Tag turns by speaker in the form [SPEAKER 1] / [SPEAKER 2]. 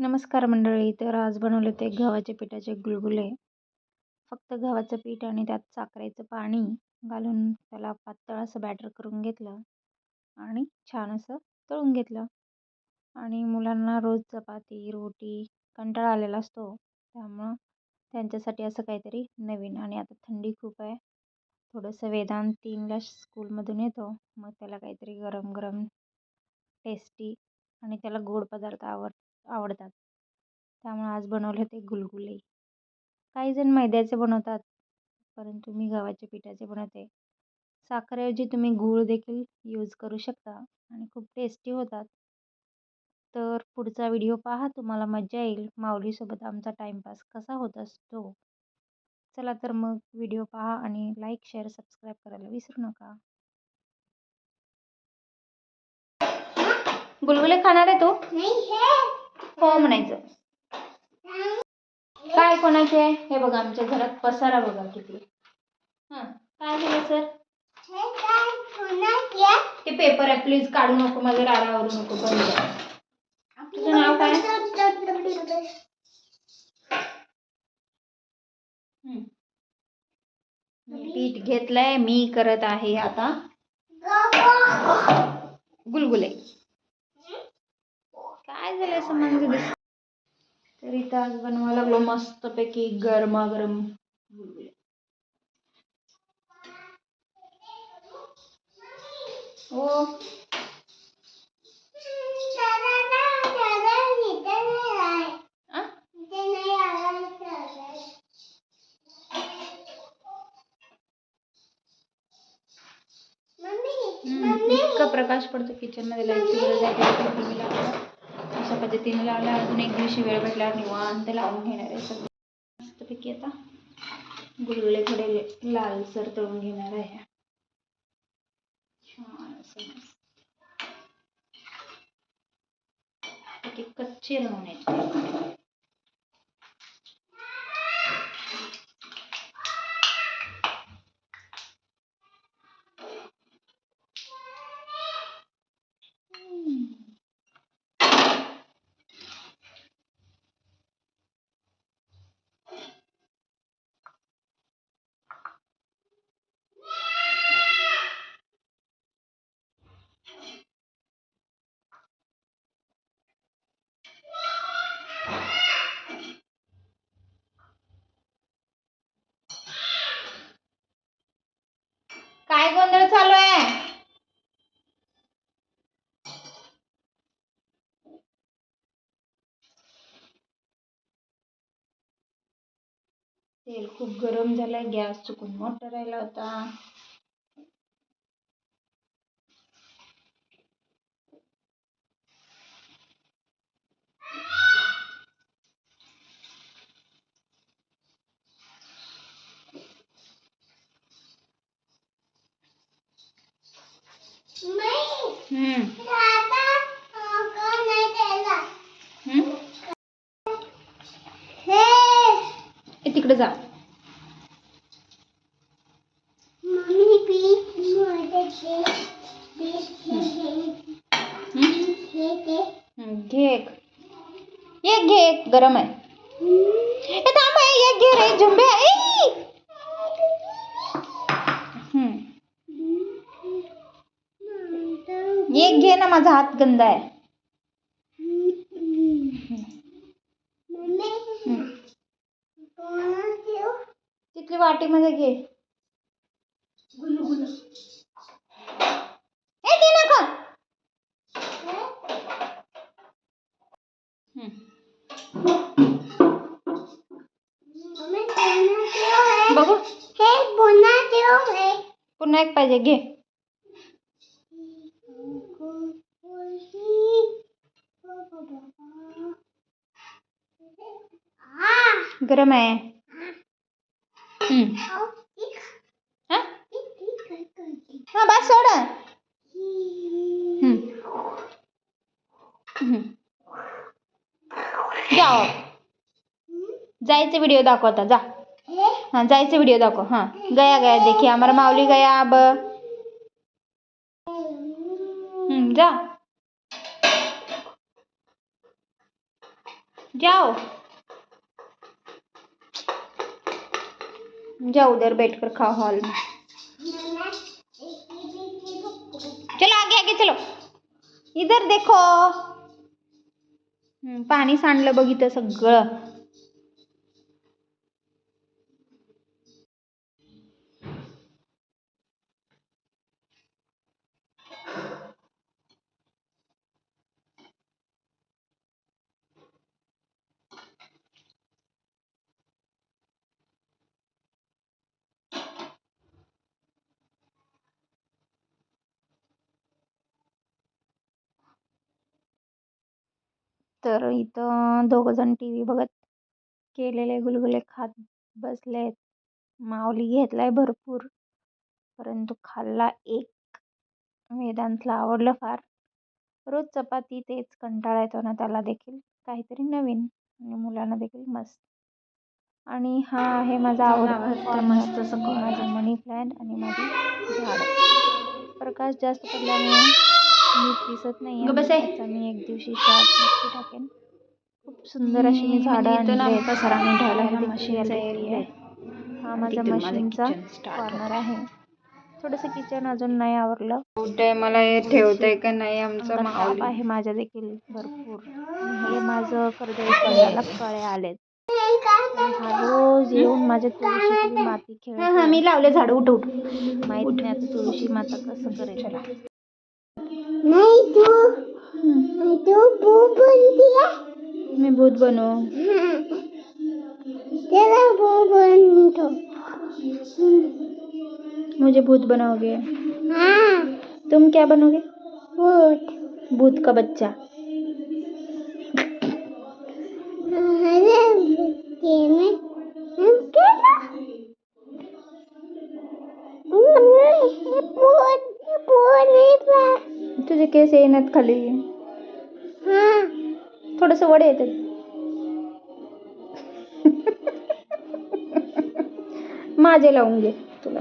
[SPEAKER 1] नमस्कार मंडळी तर आज बनवले ते गव्हाच्या पिठाचे गुलगुले फक्त गव्हाचं पीठ आणि त्यात साखरेचं पाणी घालून त्याला पातळ असं बॅटर करून घेतलं आणि छान असं तळून घेतलं. आणि मुलांना रोज चपाती रोटी कंटाळा आलेला असतो त्यामुळं त्यांच्यासाठी असं काहीतरी नवीन आणि आता थंडी खूप आहे. थोडंसं वेदांत तीनला स्कूलमधून येतो मग त्याला काहीतरी गरम गरम टेस्टी आणि त्याला गोड पदार्थ आवडतो. आवडतात. त्यामुळे आज बनवले होते गुलगुले. काही जण मैद्याचे बनवतात परंतु मी गव्हाच्या पिठाचे बनवते. साखरेऐवजी तुम्ही गूळ देखील यूज करू शकता आणि खूप टेस्टी होतात. तर पुढचा व्हिडिओ पहा तुम्हाला मजा येईल. माऊलीसोबत आमचा टाईमपास कसा होत असतो? चला तर मग व्हिडिओ पहा आणि लाईक शेअर सबस्क्राईब करायला विसरू नका. गुलगुले खाणार आहे तू? हो म्हणायचं. काय कोणाचे? हे बघा आमच्या घरात पसारा बघा किती. हां काय झालं सर? ते पेपर आहे प्लीज काढू नको माझ्या राडावरू नको बंद तुझं नाव काय? पीठ घेतलंय मी करत आहे आता. गुलगुले. काय झालं असं म्हणजे दिस तर इथं आज बनवायला लागलो मस्तपैकी गरमागरम गुलगुले हो. इतका प्रकाश पडतो किचनमध्ये लाईटची गरज आहे तरी अशा पद्धतीने लावला अजून एक दिवशी वेळ भेटल्यावर निवांत लावून घेणार आहे सगळं. मस्तपैकी आता गुलगुले थोडे लालसर तळून घेणार आहे. छान असं कच्चे राहून येते काय गोंधळ चालू आहे तेल खूप गरम झालंय गॅस चुकून मोठा राहिला होता. हम्म. ए तिकडे जा घे एक एक घे एक गरम आहे। ए थांब ए, एक घे रे झुंबे! हम्म, एक घे ना माझा हात गंदा आहे। तिथली वाटीमध्ये घे ए दे नका हम्म. बघू पुन्हा एक पाहिजे घे गरम आहे हा बस सोड. जाओ जायचे व्हिडिओ दाखव आता जा। हाँ जायचे व्हिडिओ दाखव हाँ। गया गया देखिए हमारा माऊली गया अब। हम्म, जा। जाओ। जाओ उधर बैठकर खाओ हॉल में। आगे चलो. इधर देखो. हम्म, पाणी सांडलं बघितलं सगळं. तर इथं दोघं जण टी व्ही बघत केलेले गुलगुले खात बसलेत. माऊली घेतलाय भरपूर परंतु खाल्ला एक. वेदांतला आवडलं फार. रोज चपाती तेच कंटाळा येतो ना त्याला देखील. काहीतरी नवीन आणि मुलांना देखील मस्त. आणि हा आहे माझा आवडता मस्त माझं मनी प्लॅन्ट आणि माझी झाड. प्रकाश जास्त पडल्यामुळे नीट दिसत नाही त्याचा मी एक दिवशी शॉर्ट नक्की टाकेन. खूप सुंदर अशी मी झाडं आणली पसराने ठेवायला एरिया आहे हा माझा मशीनचा कॉर्नर आहे. थोडंसं किचन अजून नाही आवरलं.
[SPEAKER 2] कुठे मला हे ठेवतंय का नाही आमचं माऊली?
[SPEAKER 1] आहे माझ्या देखील भरपूर. हे माझं कर्ज कळे आलेत. रोज येऊन माझ्या तुळशीची माती खेळ मी लावले झाड. उठ उठ. माहीत नाही आता तुळशी माता कसं करेल.
[SPEAKER 3] नाही तू तू बू बनतीये
[SPEAKER 1] मी भूत बनवू
[SPEAKER 3] त्याला बू बनतो
[SPEAKER 1] मुझे भूत बनाओगे?
[SPEAKER 3] हाँ।
[SPEAKER 1] तुम क्या बनोगे?
[SPEAKER 3] बूट
[SPEAKER 1] भूत का बच्चा। केस येणार खाली. थोडस वड येत माझे लावून घे तुला.